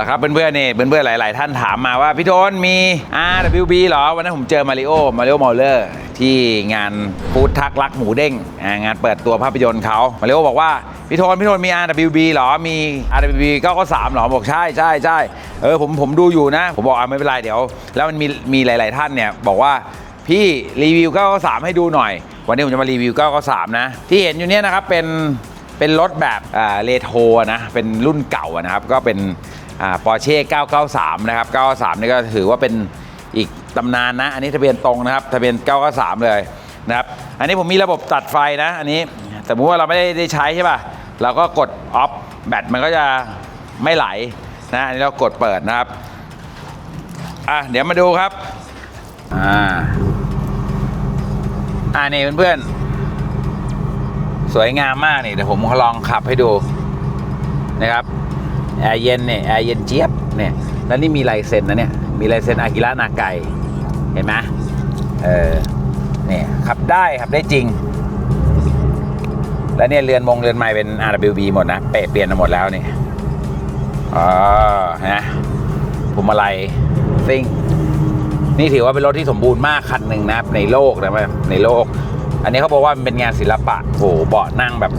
แล้วครับเพื่อนๆนี่เพื่อนๆหลาย ๆ ท่านถามมาว่าพี่โทนมี RWB เหรอ วันนั้นผมเจอมาริโอมาริโอมอลเลอร์ที่งานฟูดทักรักหมูเด้งงานเปิดตัวภาพยนตร์เขามาริโอบอกว่าพี่โทนพี่โทนมี RWB เหรอ มี RWB 993เหรอบอกใช่ใช่ใช่เออผมผมดูอยู่นะ ผมบอกอะไม่เป็นไรเดี๋ยว แล้วมันมีมีหลาย ๆ ท่านเนี่ยบอกว่าพี่รีวิว993ให้ดูหน่อย วันนี้ผมจะมารีวิว993นะ ที่เห็นอยู่เนี่ยนะครับเป็นเป็นรถแบบอ่าเรโทนะ เป็นรุ่นเก่านะครับ ก็เป็น ปอร์เช่993 นะครับ 993 นี่ก็ถือว่าเป็นอีกตำนานนะ อันนี้ทะเบียนตรงนะครับ ทะเบียน 993 เลยนะครับ อันนี้ผมมีระบบตัดไฟนะ อันนี้สมมติว่าเราไม่ได้ได้ใช้ใช่ป่ะ เราก็กดออฟแบตมันก็จะไม่ไหลนะ อันนี้เรากดเปิดนะครับ อะ เดี๋ยวมาดูครับ อ่า อ่านี่เพื่อนๆ สวยงามมากนี่ เดี๋ยวผมลองขับให้ดูนะครับ แอร์เย็นเนี่ยแอร์เย็นเจี๊ยบเนี่ยแล้วนี่มีลายเซ็นนะเนี่ยมีลายเซ็นอากิระนาไกเห็นไหมเออเนี่ยขับได้ขับได้จริง แล้วเนี่ยเรือนมงเรือนไม้เป็น RWB หมดนะเปะเปลี่ยนหมดแล้วนี่อ๋อนะผมอะไรซิ่งนี่ถือว่าเป็นรถที่สมบูรณ์มากคันหนึ่งนะในโลกนะในโลก อันนี้เขาบอกว่ามันเป็นงานศิลปะโหเบาะนั่งแบบ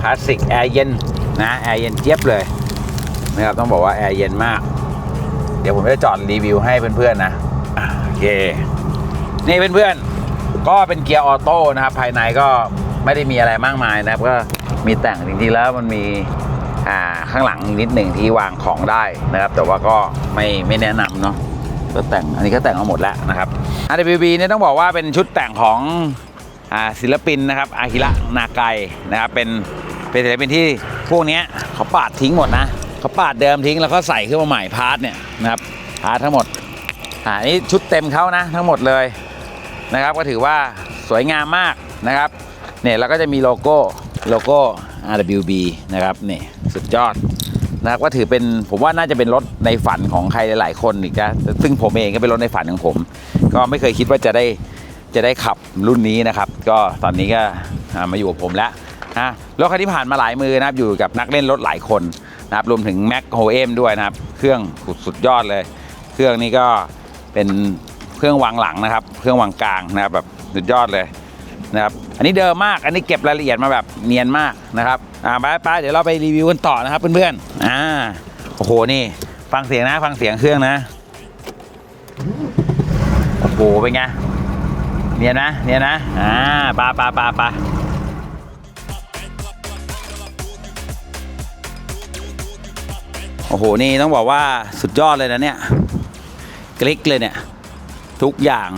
คลาสสิกแอร์เย็นนะแอร์เย็นเจี๊ยบเลย นะครับต้องบอกว่าแอร์เย็นมาก เดี๋ยวผมจะจอดรีวิวให้เพื่อนๆนะโอเคนี่เพื่อนๆก็เป็นเกียร์ออโต้นะครับ ภายในก็ไม่ได้มีอะไรมากมายนะครับ ก็มีแต่งจริงๆแล้วมันมีอ่าข้างหลังนิดหนึ่งที่วางของได้นะครับ แต่ว่าก็ไม่ไม่แนะนำเนาะก็แต่งอันนี้ก็แต่งมาหมดแล้วนะครับ RWB เนี่ยต้องบอกว่าเป็นชุดแต่งของศิลปินนะครับอากิระนาไกนะครับเป็นเป็นศิลปินที่พวกนี้เขาปาดทิ้งหมดนะ เขาปาดเดิมทิ้งแล้วก็ใส่ขึ้นมาใหม่พาร์ทเนี่ยนะครับพาร์ททั้งหมดอ่านี่ชุดเต็มเขานะทั้งหมดเลยนะครับ ก็ถือว่าสวยงามมากนะครับเนี่ยเราก็จะมีโลโก้โลโก้ RWB นะครับนี่สุดยอดนะครับก็ถือเป็นผมว่าน่าจะเป็นรถในฝันของใครหลาย ๆ คนอีกนะซึ่งผมเองก็เป็นรถในฝันของผม ก็ไม่เคยคิดว่าจะได้จะได้ขับรุ่นนี้นะครับ ก็ตอนนี้ก็มาอยู่กับผมแล้วนะรถคันที่ผ่านมาหลายมือนะครับอยู่กับนักเล่นรถหลายคน นะครับรวมถึงแม็กโฮเอมด้วยนะครับ เครื่องสุดยอดเลย เครื่องนี้ก็เป็นเครื่องวางหลังนะครับ เครื่องวางกลางนะครับแบบสุดยอดเลยนะครับอันนี้เดิมมากอันนี้เก็บรายละเอียดมาแบบเนียนมากนะครับอ่าไปไปเดี๋ยวเราไปรีวิวกันต่อนะครับเพื่อนๆอ่าโอ้โหนี่ ฟังเสียงนะฟังเสียงเครื่องนะโอ้โหเป็นไงเนียนนะเนียนนะอ่าปาปาปาปา โอ้โห นี่ต้องบอกว่าสุดยอดเลยนะเนี่ยกลิกเลยเนี่ย ทุกอย่าง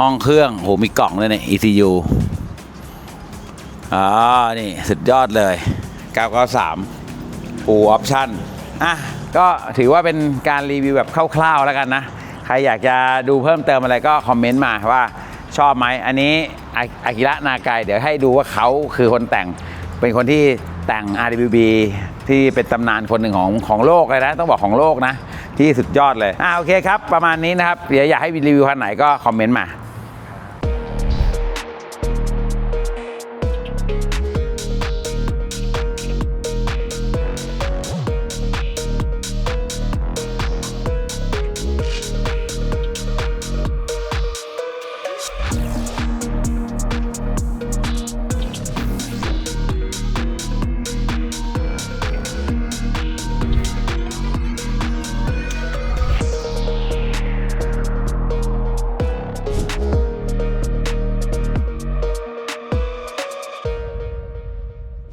ห้องเครื่องโหมีกล่องเลยเนี่ย ECU อ๋อ นี่ สุดยอดเลย 993 full option อะ ก็ถือว่าเป็นการรีวิวแบบคร่าวๆแล้วกันนะ ใครอยากจะดูเพิ่มเติมอะไรก็คอมเมนต์มาว่าชอบไหม อันนี้อาอากิระนาไกเดี๋ยวให้ดูว่าเขาคือคนแต่งเป็นคนที่ แต่ง RWB ที่เป็นตำนานคนหนึ่งของของโลกเลยนะ ต้องบอกของโลกนะ ที่สุดยอดเลยอ่าโอเคครับ ประมาณนี้นะครับเดี๋ยวอยากให้รีวิวคันไหนก็คอมเมนต์มา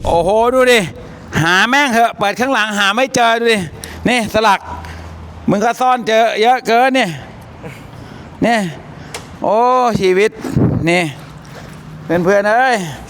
โอ้โห ดูดิ หาแม่งเหอะ เปิดข้างหลังหาไม่เจอดูดิ นี่สลัก มึงก็ซ่อนเจอเยอะเกินเนี่ยนี่ โอ้ชีวิต นี่ เป็นเพื่อนเอ้ย